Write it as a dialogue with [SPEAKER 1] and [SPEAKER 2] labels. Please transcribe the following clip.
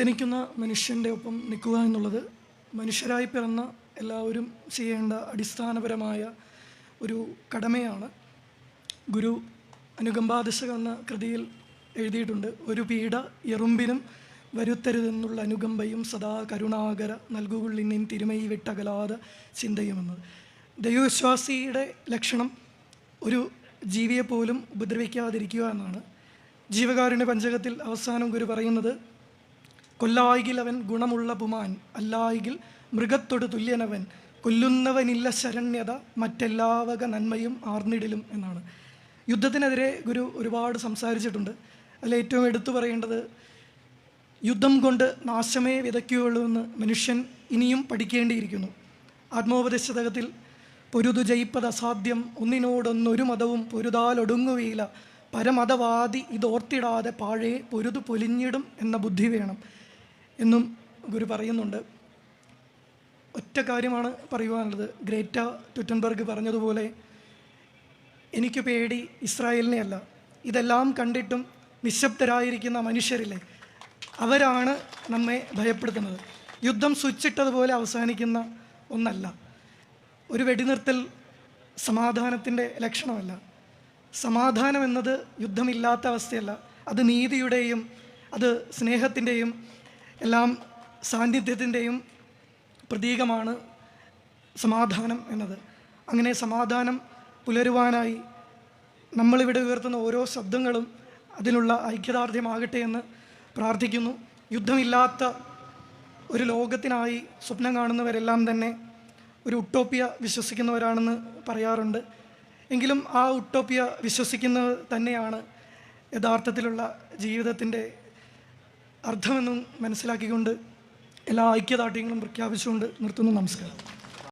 [SPEAKER 1] വേദനിക്കുന്ന മനുഷ്യന്റെ ഒപ്പം നിൽക്കുക എന്നുള്ളത് മനുഷ്യരായി പിറന്ന എല്ലാവരും ചെയ്യേണ്ട അടിസ്ഥാനപരമായ ഒരു കടമയാണ്. ഗുരു അനുകമ്പാദശകം എന്ന കൃതിയിൽ എഴുതിയിട്ടുണ്ട്. ഒരു പീഡ എറുമ്പിനും വരുത്തരുതെന്നുള്ള അനുകമ്പയും സദാ കരുണാകര നൽകുകൊള്ളിനെയും തിരുമൈ വിട്ടകലാതെ ചിന്തയുമെന്നത്. ദൈവവിശ്വാസിയുടെ ലക്ഷണം ഒരു ജീവിയെപ്പോലും ഉപദ്രവിക്കാതിരിക്കുക എന്നാണ്. ജീവകാരുണ്യ പഞ്ചകത്തിൽ അവസാനം ഗുരു പറയുന്നത് കൊല്ലായികിൽ അവൻ ഗുണമുള്ള പുമാൻ അല്ലായികിൽ മൃഗത്തോട് തുല്യനവൻ. കൊല്ലുന്നവനില്ല ശരണ്യത മറ്റെല്ലാവക നന്മയും ആർന്നിടലും എന്നാണ്. യുദ്ധത്തിനെതിരെ ഗുരു ഒരുപാട് സംസാരിച്ചിട്ടുണ്ട്. അതിൽ ഏറ്റവും എടുത്തു പറയേണ്ടത് യുദ്ധം കൊണ്ട് നാശമേ വിതയ്ക്കുകയുള്ളൂ എന്ന് മനുഷ്യൻ ഇനിയും പഠിക്കേണ്ടിയിരിക്കുന്നു. ആത്മോപദേശതകത്തിൽ പൊരുതു ജയിപ്പത് അസാധ്യം. ഒന്നിനോടൊന്നൊരു മതവും പൊരുതാലൊടുങ്ങുകയില്ല. പരമതവാദി ഇതോർത്തിടാതെ പാഴേ പൊരുതു പൊലിഞ്ഞിടും എന്ന ബുദ്ധി വേണം. എന്നും ഗുരു പറയുന്നുണ്ട്. ഒറ്റ കാര്യമാണ് പറയുവാനുള്ളത്. ഗ്രേറ്റ ട്വിറ്റൻബർഗ് പറഞ്ഞതുപോലെ എനിക്ക് പേടി ഇസ്രായേലിനെ അല്ല. ഇതെല്ലാം കണ്ടിട്ടും നിശബ്ദരായിരിക്കുന്ന മനുഷ്യരില്ലേ? അവരാണ് നമ്മെ ഭയപ്പെടുത്തുന്നത്. യുദ്ധം സ്വിച്ചിട്ടതുപോലെ അവസാനിക്കുന്ന ഒന്നല്ല. ഒരു വെടിനിർത്തൽ സമാധാനത്തിന്റെ ലക്ഷണമല്ല. സമാധാനം എന്നത് യുദ്ധമില്ലാത്ത അവസ്ഥയല്ല. അത് നീതിയുടെയും അത് സ്നേഹത്തിന്റെയും എല്ലാം സാന്നിധ്യത്തിന്റെയും പ്രതീകമാണ് സമാധാനം എന്നത്. അങ്ങനെ സമാധാനം പുലരുവാനായി നമ്മളിവിടെ ഉയർത്തുന്ന ഓരോ ശബ്ദങ്ങളും അതിനുള്ള ഐക്യദാർഢ്യമാകട്ടെ എന്ന് പ്രാർത്ഥിക്കുന്നു. യുദ്ധമില്ലാത്ത ഒരു ലോകത്തിനായി സ്വപ്നം കാണുന്നവരെല്ലാം തന്നെ ഒരു ഉട്ടോപ്പിയ വിശ്വസിക്കുന്നവരാണെന്ന് പറയാറുണ്ട്. എങ്കിലും ആ ഉട്ടോപ്പിയ വിശ്വസിക്കുന്നത് തന്നെയാണ് യഥാർത്ഥത്തിലുള്ള ജീവിതത്തിന്റെ അർത്ഥമെന്നും മനസ്സിലാക്കിക്കൊണ്ട് എല്ലാ ഐക്യദാർഢ്യങ്ങളും പ്രഖ്യാപിച്ചുകൊണ്ട് നിർത്തുന്നു നമസ്കാരം.